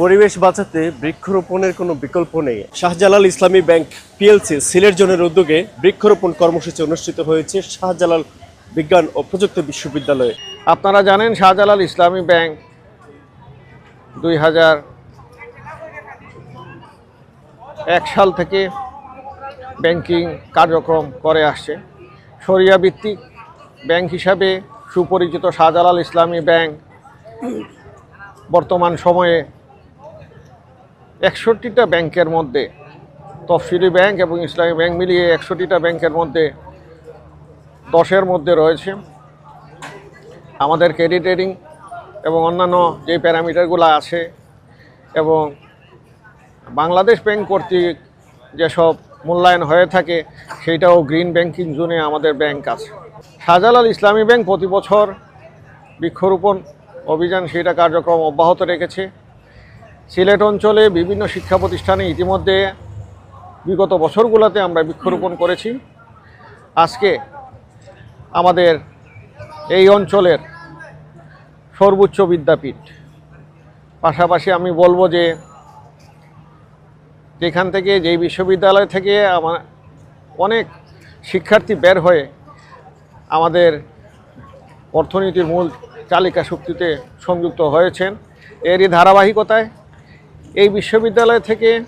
পরিবেশ বাঁচাতে বৃক্ষরোপণের কোনো বিকল্প নেই। শাহজালাল ইসলামী ব্যাংক পিএলসি সিলেট জোনের উদ্যোগে বৃক্ষরোপণ কর্মসূচি অনুষ্ঠিত হয়েছে শাহজালাল বিজ্ঞান ও প্রযুক্তি বিশ্ববিদ্যালয়ে। আপনারা জানেন শাহজালাল ইসলামী ব্যাংক দুই হাজার এক সাল থেকে ব্যাংকিং কার্যক্রম করে আসছে। সরিয়া ভিত্তিক ব্যাংক হিসাবে সুপরিচিত শাহজালাল ইসলামী ব্যাংক বর্তমান সময়ে একষট্টিটা ব্যাংকের মধ্যে তফসিলি ব্যাংক এবং ইসলামী ব্যাংক মিলিয়ে একষট্টিটা ব্যাংকের মধ্যে দশের মধ্যে রয়েছে। আমাদের ক্রেডিট রেটিং এবং অন্যান্য যে প্যারামিটারগুলো আছে এবং বাংলাদেশ ব্যাংক কর্তৃক যেসব মূল্যায়ন হয়ে থাকে, সেইটাও গ্রিন ব্যাংকিং জোনে আমাদের ব্যাংক আছে। শাহজালাল ইসলামী ব্যাংক প্রতি বছর বৃক্ষরোপণ অভিযান সেটা কার্যক্রম অব্যাহত রেখেছে। সিলেট অঞ্চলে বিভিন্ন শিক্ষা প্রতিষ্ঠানে ইতিমধ্যে বিগত বছরগুলোতে আমরা বৃক্ষরোপণ করেছি। আজকে আমাদের এই অঞ্চলের সর্বোচ্চ বিদ্যাপীঠ। পাশাপাশি আমি বলব যে যেখান থেকে যেই বিশ্ববিদ্যালয় থেকে আমার অনেক শিক্ষার্থী বের হয়ে আমাদের অর্থনীতির মূল চালিকা শক্তিতে সংযুক্ত হয়েছেন এরই ধারাবাহিকতায় এই বিশ্ববিদ্যালয় থেকে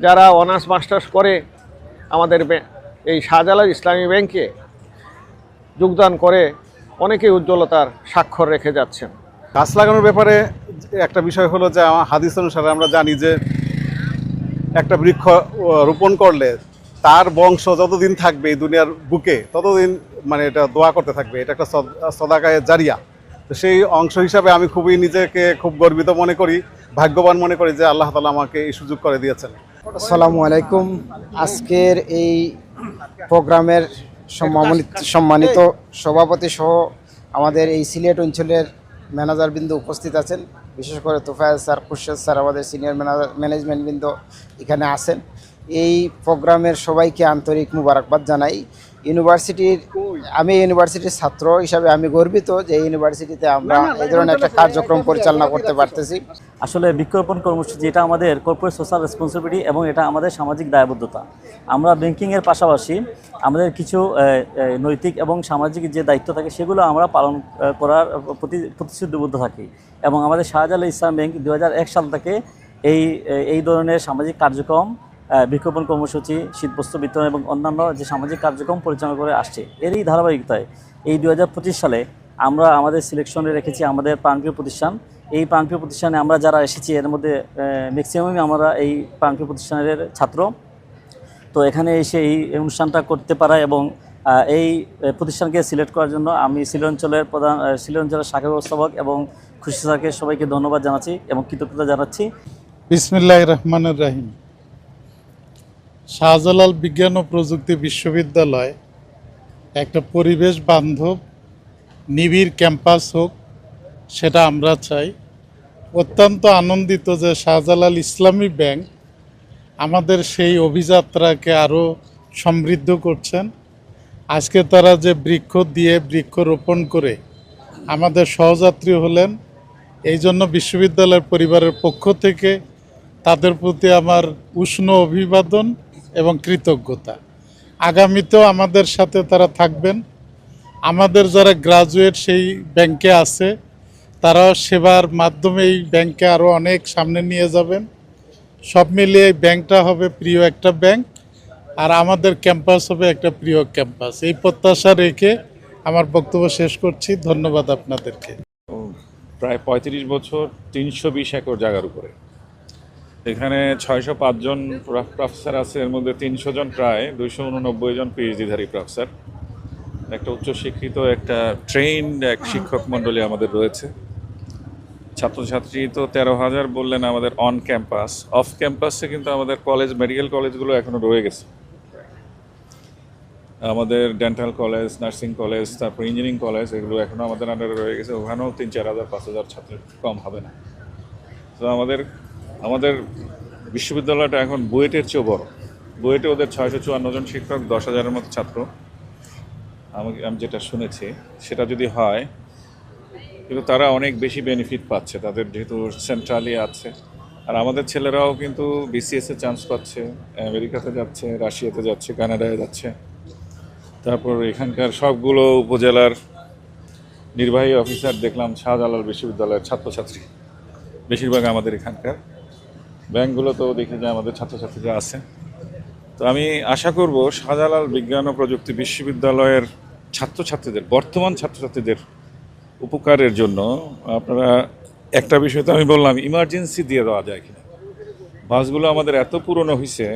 যারা অনার্স, মাস্টার্স করে আমাদের এই শাহজালাল ইসলামী ব্যাংকে যোগদান করে অনেকেই উজ্জ্বলতার স্বাক্ষর রেখে যাচ্ছেন। গাছ লাগানোর ব্যাপারে একটা বিষয় হলো যে, আমার হাদিস অনুসারে আমরা জানি যে, একটা বৃক্ষ রোপণ করলে তার বংশ যতদিন থাকবে এই দুনিয়ার বুকে, ততদিন মানে এটা দোয়া করতে থাকবে। এটা একটা সদ- সদাকায়ে জারিয়া। তো সেই অংশ হিসাবে আমি খুবই নিজেকে খুব গর্বিত মনে করি। ভাগ্যবান মনে করি যে আল্লাহ তালা আমাকে এই সুযোগ করে দিয়েছেন। আসসালামু আলাইকুম। আজকের এই প্রোগ্রামের সম্মানিত সম্মানিত সভাপতি সহ আমাদের এই সিলেট অঞ্চলের ম্যানেজার বিন্দু উপস্থিত আছেন। বিশেষ করে তোফায়েল স্যার, খুরশেদ স্যার, আমাদের সিনিয়র ম্যানেজার ম্যানেজমেন্ট বৃন্দ এখানে আছেন। এই প্রোগ্রামের সবাইকে আন্তরিক মুবারকবাদ জানাই। ইউনিভার্সিটির আমি ইউনিভার্সিটির ছাত্র হিসাবে আমি গর্বিত যে এই ইউনিভার্সিটিতে আমরা এই ধরনের একটা কার্যক্রম পরিচালনা করতে পারতেছি। আসলে বৃক্ষরোপণ কর্মসূচি এটা আমাদের কর্পোরেট সোশ্যাল রেসপন্সিবিলিটি এবং এটা আমাদের সামাজিক দায়বদ্ধতা। আমরা ব্যাংকিংয়ের পাশাপাশি আমাদের কিছু নৈতিক এবং সামাজিক যে দায়িত্ব থাকে সেগুলো আমরা পালন করার প্রতি প্রতিশ্রুতিবদ্ধ থাকি। এবং আমাদের শাহজালাল ইসলাম ব্যাংক দু হাজার এক সাল থেকে এই এই ধরনের সামাজিক কার্যক্রম বৃক্ষরোপণ কর্মসূচি, শীতবস্ত্র বিতরণ এবং অন্যান্য যে সামাজিক কার্যক্রম পরিচালনা করে আসছে, এরই ধারাবাহিকতায় এই দু হাজার পঁচিশ সালে আমরা আমাদের সিলেকশনে রেখেছি আমাদের প্রাণপ্রিয় প্রতিষ্ঠান। এই প্রাণপ্রিয় প্রতিষ্ঠানে আমরা যারা এসেছি, এর মধ্যে ম্যাক্সিমামই আমরা এই প্রাণপ্রিয় প্রতিষ্ঠানের ছাত্র। তো এখানে এসে এই অনুষ্ঠানটা করতে পারা এবং এই প্রতিষ্ঠানকে সিলেক্ট করার জন্য আমি সিলেট অঞ্চলের প্রধান অঞ্চলের শাখা ব্যবস্থাপক এবং খুশি স্যারকে সবাইকে ধন্যবাদ জানাচ্ছি এবং কৃতজ্ঞতা জানাচ্ছি। বিসমিল্লাহ রহমানুর রাহিম। শাহজালাল বিজ্ঞান ও প্রযুক্তি বিশ্ববিদ্যালয় একটা পরিবেশ বান্ধব, নিবিড় ক্যাম্পাস হোক, সেটা আমরা চাই। অত্যন্ত আনন্দিত যে শাহজালাল ইসলামী ব্যাংক আমাদের সেই অভিযাত্রাকে আরও সমৃদ্ধ করছেন। আজকে তারা যে বৃক্ষ দিয়ে বৃক্ষ রোপণ করে আমাদের সহযাত্রী হলেন, এই জন্য বিশ্ববিদ্যালয়ের পরিবারের পক্ষ থেকে তাদের প্রতি আমার উষ্ণ অভিবাদন এবং কৃতজ্ঞতা। আগামীতেও আমাদের সাথে তারা থাকবেন। আমাদের যারা গ্রাজুয়েট সেই ব্যাংকে আছে তারা সেবার মাধ্যমে এই ব্যাংকে আরও অনেক সামনে নিয়ে যাবেন। সব মিলিয়ে এই ব্যাংকটা হবে প্রিয় একটা ব্যাংক আর আমাদের ক্যাম্পাস হবে একটা প্রিয় ক্যাম্পাস এই প্রত্যাশা রেখে আমার বক্তব্য শেষ করছি। ধন্যবাদ আপনাদেরকে। প্রায় পঁয়ত্রিশ বছর তিনশো বিশ একর জায়গার উপরে। এখানে ছয়শো পাঁচজন প্রফেসর আছে, এর মধ্যে তিনশো জন প্রায়, দুইশো উননব্বই জন পিএইচডিধারী প্রফেসর একটা উচ্চশিক্ষিত, একটা ট্রেন্ড এক শিক্ষক মণ্ডলী আমাদের রয়েছে। ছাত্রছাত্রী তো তেরো হাজার বললেন আমাদের অন ক্যাম্পাস অফ ক্যাম্পাসে কিন্তু আমাদের কলেজ মেডিকেল কলেজগুলো এখনও রয়ে গেছে। আমাদের ডেন্টাল কলেজ নার্সিং কলেজ তারপর ইঞ্জিনিয়ারিং কলেজ এগুলো এখনও আমাদের আন্ডারে রয়ে গেছে। ওখানেও তিন চার হাজার, পাঁচ হাজার ছাত্র কম হবে না। তো আমাদের আমাদের বিশ্ববিদ্যালয়টা এখন বুয়েটের চেয়েও বড়। বুয়েটে ওদের ছয়শো চুয়ান্ন জন শিক্ষক, দশ হাজারের মতো ছাত্র। আমি আমি যেটা শুনেছি, সেটা যদি হয়, কিন্তু তারা অনেক বেশি বেনিফিট পাচ্ছে। তাদের যেহেতু সেন্ট্রালি আছে। আর আমাদের ছেলেরাও কিন্তু বিসিএস চান্স পাচ্ছে, আমেরিকাতে যাচ্ছে, রাশিয়াতে যাচ্ছে, কানাডায় যাচ্ছে। তারপর এখানকার সবগুলো উপজেলার নির্বাহী অফিসার দেখলাম, শাহজালাল বিশ্ববিদ্যালয়ের ছাত্রছাত্রী। বেশিরভাগ আমাদের এখানকার। ব্যাংকগুলোতেও দেখি যে আমাদের ছাত্রছাত্রীরা আছে। তো আমি আশা করব শাহজালাল বিজ্ঞান ও প্রযুক্তি বিশ্ববিদ্যালয়ের ছাত্রছাত্রীদের, বর্তমান ছাত্রছাত্রীদের উপকারের জন্য আপনারা একটা বিষয় তো আমি বললাম ইমার্জেন্সি দিয়ে দেওয়া যায় কিনা। বাসগুলো আমাদের এত পুরনো হয়েছে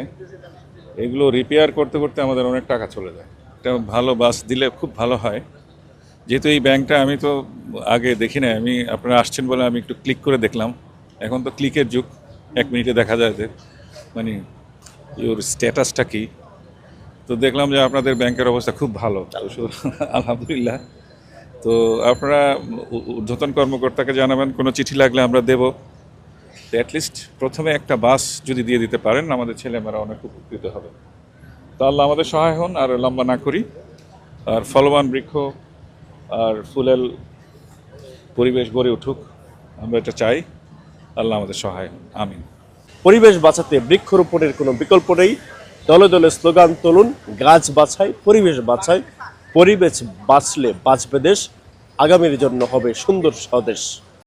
এগুলো রিপেয়ার করতে করতে আমাদের অনেক টাকা চলে যায়। একটা ভালো বাস দিলে খুব ভালো হয়। যেহেতু এই ব্যাংকটা আমি তো আগে দেখি না আমি, আপনারা আসছেন বলে আমি একটু ক্লিক করে দেখলাম। এখন তো ক্লিকের যুগ। এক মিনিটে দেখা যায় যে মানে ইওর স্ট্যাটাসটা কি? তো দেখলাম যে আপনাদের ব্যাংকের অবস্থা খুব ভালো। আলহামদুলিল্লাহ। তো আপনারা ঊর্ধ্বতন কর্মকর্তাকে জানাবেন কোনো চিঠি লাগলে আমরা দেব। অ্যাটলিস্ট প্রথমে একটা বাস যদি দিয়ে দিতে পারেন আমাদের ছেলেমেয়েরা অনেক উপকৃত হবে। তো আল্লাহ আমাদের সহায় হন আর লম্বা না করি। আর ফলবান বৃক্ষ আর ফুলেল পরিবেশ গড়ে উঠুক আমরা এটা চাই। আল্লাহ আমাদের সহায় আমি আমিন। পরিবেশ বাঁচাতে বৃক্ষরোপণের কোনো বিকল্প নেই। দলে দলে স্লোগান তুলুন, গাছ বাছাই, পরিবেশ বাছাই। পরিবেশ বাঁচলে বাঁচবে দেশ। আগামীর জন্য হবে সুন্দর স্বদেশ।